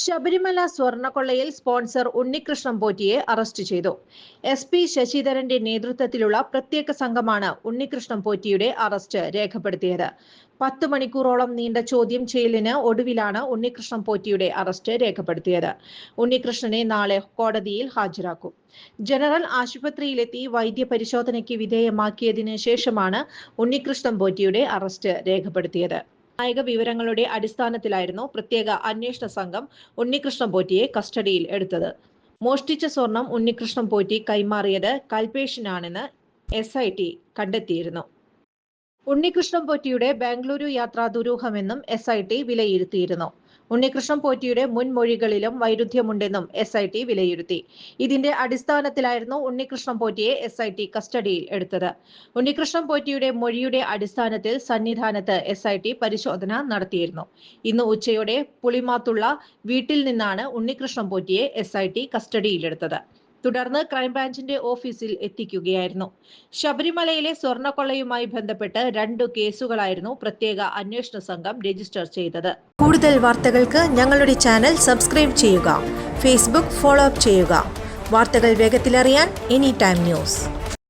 ശബരിമല സ്വർണക്കൊള്ളയിൽ sponsor Unnikrishnan പോറ്റിയെ arrest ചെയ്തു. S P ശശിധരന്റെ നേതൃത്വത്തിലുള്ള പ്രത്യേക സംഘമാണ് ഉണ്ണികൃഷ്ണൻ പോറ്റിയുടെ അറസ്റ്റ് രേഖപ്പെടുത്തിയത്. പത്ത് മണിക്കൂറോളം നീണ്ട ചോദ്യം ചെയ്യലിന് ഒടുവിലാണ് ഉണ്ണികൃഷ്ണൻ പോറ്റിയുടെ അറസ്റ്റ് രേഖപ്പെടുത്തിയത്. ഉണ്ണികൃഷ്ണനെ നാളെ കോടതിയിൽ ഹാജരാക്കും. ജനറൽ ആശുപത്രിയിലെത്തി വൈദ്യപരിശോധനയ്ക്ക് വിധേയമാക്കിയതിനു ശേഷമാണ് ഉണ്ണികൃഷ്ണൻ പോറ്റിയുടെ അറസ്റ്റ് രേഖപ്പെടുത്തിയത്. നിർണായക വിവരങ്ങളുടെ അടിസ്ഥാനത്തിലായിരുന്നു പ്രത്യേക അന്വേഷണ സംഘം ഉണ്ണികൃഷ്ണൻ പോറ്റിയെ കസ്റ്റഡിയിൽ എടുത്തത്. മോഷ്ടിച്ച സ്വർണം ഉണ്ണികൃഷ്ണൻ പോറ്റി കൈമാറിയത് കൽപേഷിനാണെന്ന് എസ് ഐ ടി കണ്ടെത്തിയിരുന്നു. ഉണ്ണികൃഷ്ണൻ പോറ്റിയുടെ ബാംഗ്ലൂരു യാത്രാ ദുരൂഹമെന്നും എസ് ഐ ടി വിലയിരുത്തിയിരുന്നു. ഉണ്ണികൃഷ്ണൻ പോറ്റിയുടെ മുൻമൊഴികളിലും വൈരുദ്ധ്യമുണ്ടെന്നും എസ് ഐ ടി വിലയിരുത്തി. ഇതിന്റെ അടിസ്ഥാനത്തിലായിരുന്നു ഉണ്ണികൃഷ്ണൻ പോറ്റിയെ എസ് ഐ ടി കസ്റ്റഡിയിൽ എടുത്തത്. ഉണ്ണികൃഷ്ണൻ പോറ്റിയുടെ മൊഴിയുടെ അടിസ്ഥാനത്തിൽ സന്നിധാനത്ത് എസ് ഐ ടി പരിശോധന നടത്തിയിരുന്നു. ഇന്ന് ഉച്ചയോടെ പുളിമാത്തുള്ള വീട്ടിൽ നിന്നാണ് ഉണ്ണികൃഷ്ണൻ പോറ്റിയെ എസ് ഐ ടി കസ്റ്റഡിയിലെടുത്തത്. തുടർന്ന് ക്രൈംബ്രാഞ്ചിന്റെ ഓഫീസിൽ എത്തിക്കുകയായിരുന്നു. ശബരിമലയിലെ സ്വർണക്കൊള്ളയുമായി ബന്ധപ്പെട്ട് രണ്ടു കേസുകളായിരുന്നു പ്രത്യേക അന്വേഷണ സംഘം രജിസ്റ്റർ ചെയ്തത്. കൂടുതൽ വാർത്തകൾക്ക് ഞങ്ങളുടെ ചാനൽ സബ്സ്ക്രൈബ് ചെയ്യുക ഫേസ്ബുക്ക് ഫോളോ അപ്പ് ചെയ്യുക. വാർത്തകൾ വേഗത്തിലറിയാൻ എനി ടൈം ന്യൂസ്.